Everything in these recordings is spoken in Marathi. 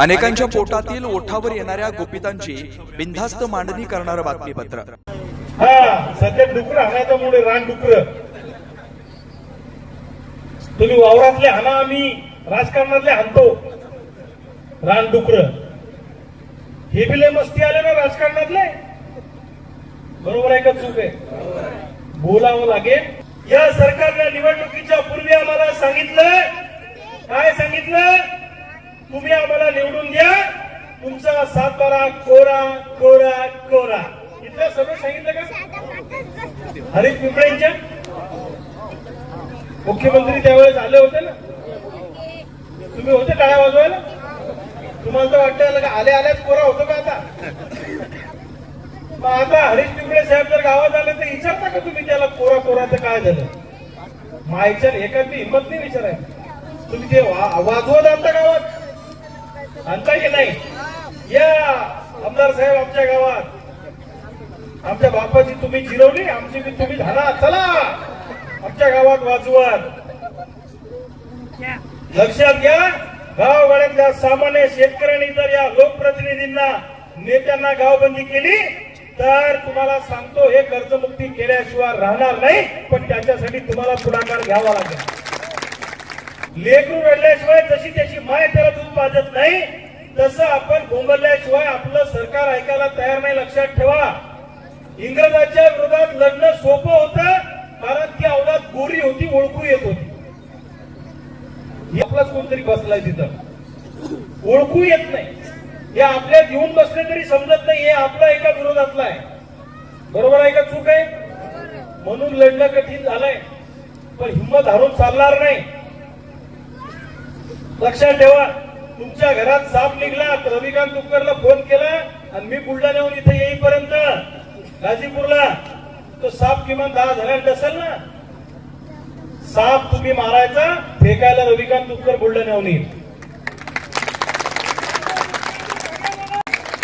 अनेकांच्या पोटातील ओठावर येणाऱ्या गोपितांची बिनधास्त मांडणी करणारं बातमीपत्र. हा सध्या डुकर हाणायचा मुळे रान डुकर. तुम्ही वावरातले हाना आम्ही राजकारणातले हाणतो रान डुकर. हे बी लय मस्ती आले ना राजकारणातले? बरोबर आहे का चूक आहे? बोलावं लागेल. या सरकारने निवडणुकीच्या पूर्वी आम्हाला सांगितलं. काय सांगितलं? तुम्ही आम्हाला निवडून द्या. तुमचा सातबारा कोरा कोरा कोरा. इथलं सगळं सांगितलं का? हरीश पिंपळेंच्या? मुख्यमंत्री त्यावेळेस आले होते ना? तुम्ही होते टाळ्या वाजवायला? तुम्हाला तर वाटतं का आले आल्याच कोरा होतो का आता? मग आता हरीश पिंपळे साहेब जर गावात आले तर विचारता का तुम्ही त्याला कोरा कोरा तर काय झालं? मायच्या एखादी हिंमत नाही विचारायची. तुम्ही ते वा- वाजवत आणता गावात? आणता की नाही? या! आमदार साहेब आमच्या गावात. आमच्या बापाची तुम्ही जिरवली आमची बी तुम्ही झाला. चला! आमच्या गावात वाजवत. लक्षात घ्या गावगाड्यातल्या सामान्य शेतकऱ्यांनी जर या लोकप्रतिनिधींना नेत्यांना गावबंदी केली तर तुम्हाला सांगतो हे कर्जमुक्ती केल्याशिवाय राहणार नाही पण त्याच्यासाठी तुम्हाला पुढाकार घ्यावा लागेल. लेकरू रडल्याशिवाय जशी त्याची माय त्याला दूध पाजत नाही तसं आपण बोंबलल्याशिवाय आपलं सरकार ऐकायला तयार नाही. लक्षात ठेवा. इंग्रजांच्या विरोधात लढणं सोपं होतं. कारण ती अवलाद गोरी होती ओळखू येत होती. आपलाच कोणतरी बसलाय तिथं. ओळखू येत नाही. हे आपल्यात येऊन बसले तरी समजत नाही हे आपला एका विरोधातला आहे. बरोबर आहे का चूक आहे? म्हणून लढणं कठीण झालंय. पण हिंमत हारून चालणार नाही. लक्षात ठेवा तुमच्या घरात साप निघला तर रविकांत तुपकरला फोन केला आणि मी बुलढाण्याहून इथे येईपर्यंत. गाझीपूरला. तो साप किमान दहा जणांना असेल ना. साप तुम्ही मारायचा फेकायला रविकांत तुपकर बुलढाण्याहून येईल.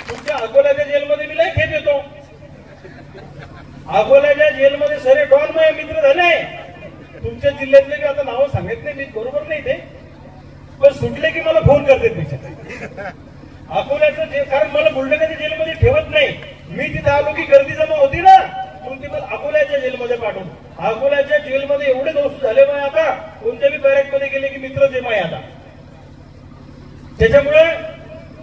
तुमच्या अकोल्याच्या जेलमध्ये मी लय खेळ येतो. अकोल्याच्या जेलमध्ये सरे डॉन माझे मित्र झाले तुमच्या जिल्ह्यातले मी आता नावं सांगत नाही मी बरोबर नाही ते पण सुटले की मला फोन करते तिथे अकोल्याचं जे कारण मला बुलढाण्याच्या जेलमध्ये ठेवत नाही. मी तिथे आलो की गर्दी जमा होती ना मग ते मला अकोल्याच्या जेलमध्ये पाठवून. अकोल्याच्या जेलमध्ये एवढे दोस्त झाले मग आता कोणत्या बी बॅरेकमध्ये गेले की मित्र जेमा आता. त्याच्यामुळे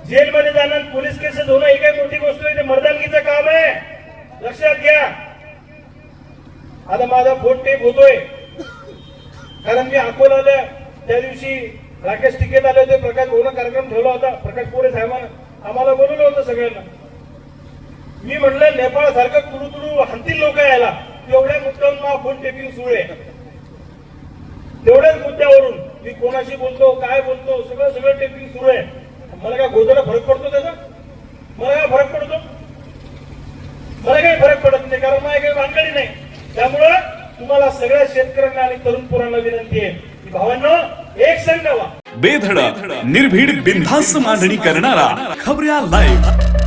जेलमध्ये जाणार पोलीस केसेस होणं ही काही मोठी गोष्ट आहे ते मर्दानगीचं काम आहे. लक्षात घ्या. आता माझा फोन टेप होतोय. कारण मी अकोलाला त्या दिवशी राकेश टिकेत आले होते प्रकाश भवन कार्यक्रम ठेवला होता. प्रकाश पोरे साहेबांना आम्हाला बोलवलं होतं सगळ्यांना. मी म्हणलं नेपाळ सारखं तुडू तुडू हंतील लोक यायला. तेवढ्या मुद्द्यावरून फोन टेपिंग सुरू आहे. तेवढ्याच मुद्द्यावरून मी कोणाशी बोलतो काय बोलतो सगळं सगळं टेपिंग सुरू आहे. मला काय गोदला फरक पडतो त्याचा? मला काय फरक पडतो? मला काही फरक पडत नाही कारण माझ्या काही भानगडी नाही. त्यामुळं तुम्हाला सगळ्या शेतकऱ्यांना आणि तरुण पोरांना विनंती आहे. की भावांना एक संघ बेधडक निर्भीड बिनधास्त मांडणी करणारा खबऱ्या लाईव्ह